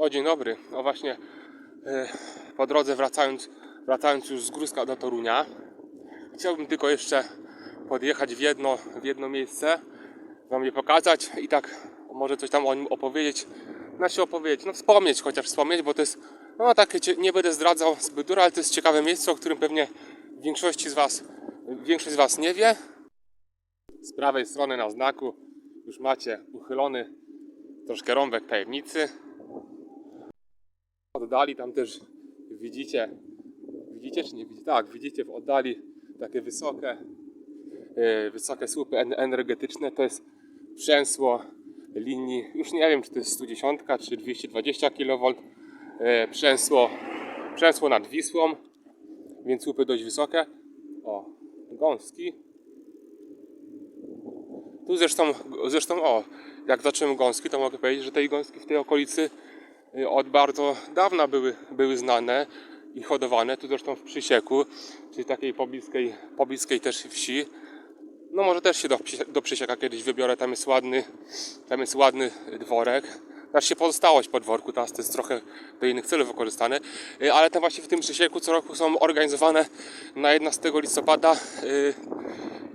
O, dzień dobry. O właśnie e, po drodze wracając, wracając już z Gruska do Torunia, chciałbym tylko jeszcze podjechać w jedno, w jedno miejsce, wam je pokazać i tak może coś tam o nim opowiedzieć. Znaczy opowiedzieć, no wspomnieć chociaż wspomnieć, bo to jest, no takie, nie będę zdradzał zbyt dużo, ale to jest ciekawe miejsce, o którym pewnie większości z was, większość z was nie wie. Z prawej strony na znaku już macie uchylony troszkę rąbek tajemnicy. Oddali tam też widzicie, widzicie czy nie widzicie? Tak, widzicie w oddali takie wysokie, e, wysokie słupy en- energetyczne. To jest przęsło linii, już nie wiem czy to jest 110 czy 220 kV. E, Przęsło, przęsło nad Wisłą, więc słupy dość wysokie. O, gąski. Tu zresztą, zresztą o, jak zacząłem gąski, to mogę powiedzieć, że tej gąski w tej okolicy od bardzo dawna były, były znane i hodowane. Tu zresztą w Przysieku, czyli takiej pobliskiej, pobliskiej też wsi. No może też się do, do Przysieka kiedyś wybiorę, tam jest ładny, tam jest ładny dworek. Znaczy się pozostałość po dworku, teraz to jest trochę do innych celów wykorzystane, Y, ale tam właśnie w tym Przysieku co roku są organizowane na 11 listopada y,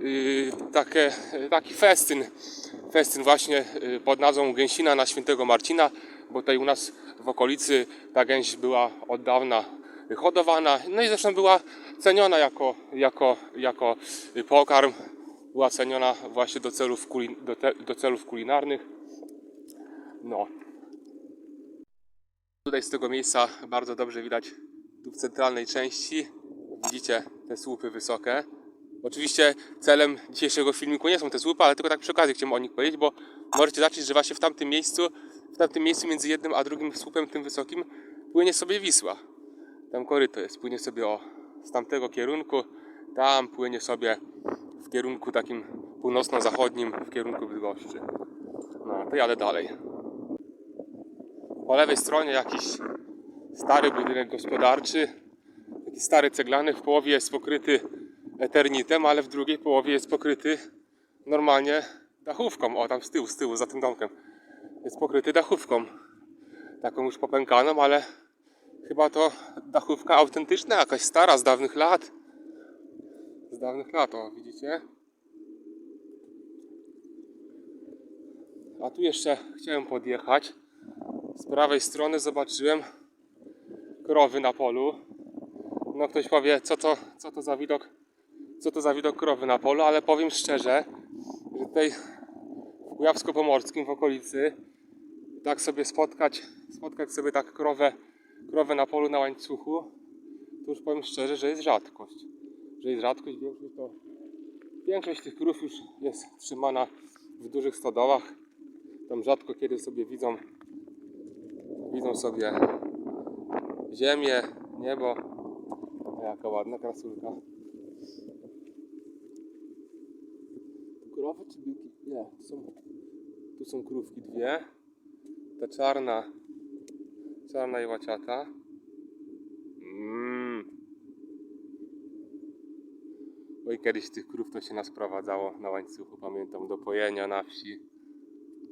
y, takie, taki festyn, festyn właśnie y, pod nazwą Gęsina na Świętego Marcina, bo tutaj u nas w okolicy ta gęś była od dawna hodowana, no i zresztą była ceniona jako, jako, jako pokarm, była ceniona właśnie do celów, kulin, do, te, do celów kulinarnych. No. Tutaj z tego miejsca bardzo dobrze widać tu w centralnej części. Widzicie te słupy wysokie. Oczywiście celem dzisiejszego filmiku nie są te słupy, ale tylko tak przy okazji chciałem o nich powiedzieć, bo możecie zobaczyć, że właśnie w tamtym miejscu, w tamtym miejscu między jednym a drugim słupem tym wysokim płynie sobie Wisła. Tam koryto jest, płynie sobie o, z tamtego kierunku, tam płynie sobie w kierunku takim północno-zachodnim, w kierunku Bydgoszczy. No, to jadę dalej. Po lewej stronie jakiś stary budynek gospodarczy, taki stary ceglany, w połowie jest pokryty eternitem, ale w drugiej połowie jest pokryty normalnie dachówką. O, tam z tyłu, z tyłu, za tym domkiem. Jest pokryty dachówką. Taką już popękaną, ale chyba to dachówka autentyczna, jakaś stara, z dawnych lat. Z dawnych lat, o, widzicie? A tu jeszcze chciałem podjechać. Z prawej strony zobaczyłem krowy na polu. No ktoś powie, co to, co to za widok, co to za widok krowy na polu, ale powiem szczerze, że tutaj w Kujawsko-Pomorskim w okolicy tak sobie spotkać, spotkać sobie tak krowę, krowę na polu na łańcuchu, to już powiem szczerze, że jest rzadkość. Że jest rzadkość, większość to większość tych krów już jest trzymana w dużych stodołach. Tam rzadko kiedy sobie widzą widzą sobie ziemię, niebo. Jaka ładna krasulka. Krowy czy byki? Nie, tu są, tu są krówki dwie. Ta czarna, czarna i łaciata. Mm. Oj, kiedyś tych krów to się nas prowadzało na łańcuchu, pamiętam, do pojenia na wsi.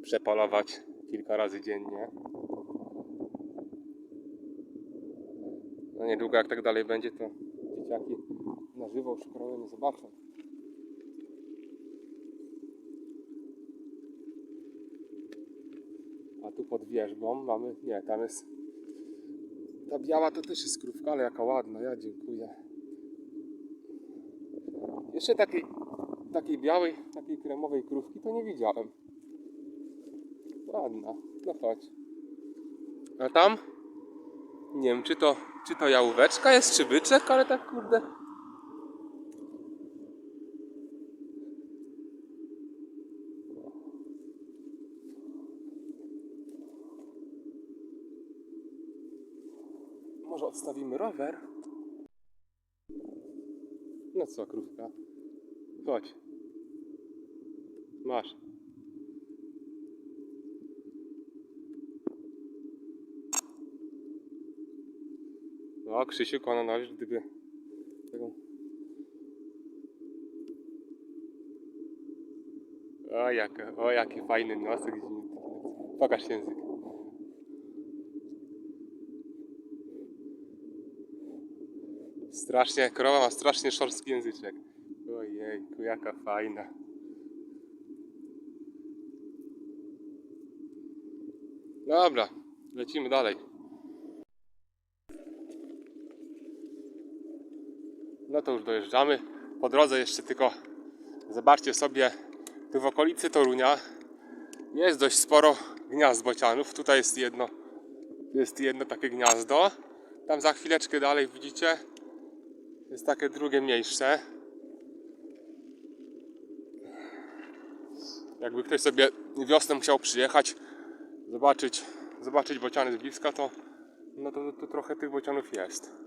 Przepalować kilka razy dziennie. No niedługo jak tak dalej będzie, to dzieciaki na żywo już krowy nie zobaczą. A tu pod wierzbą mamy, nie, tam jest ta biała to też jest krówka, ale jaka ładna, ja dziękuję. Jeszcze takiej, takiej białej, takiej kremowej krówki to nie widziałem. Ładna, no chodź. A tam? Nie wiem, czy to, czy to jałóweczka jest, czy byczek, ale tak kurde. Może odstawimy rower? No co, krówka? Chodź. Masz. No, Krzysiu Kononowicz, gdyby taką... O, jak, o, jaki fajny nosek. Pokaż język. Strasznie, krowa ma strasznie szorstki języczek. Ojejku, jaka fajna. Dobra, lecimy dalej. No to już dojeżdżamy. Po drodze jeszcze tylko zobaczcie sobie tu w okolicy Torunia jest dość sporo gniazd bocianów. Tutaj jest jedno, jest jedno takie gniazdo. Tam za chwileczkę dalej widzicie jest takie drugie mniejsze. Jakby ktoś sobie wiosną chciał przyjechać, zobaczyć, zobaczyć bociany z bliska, to no to, to trochę tych bocianów jest.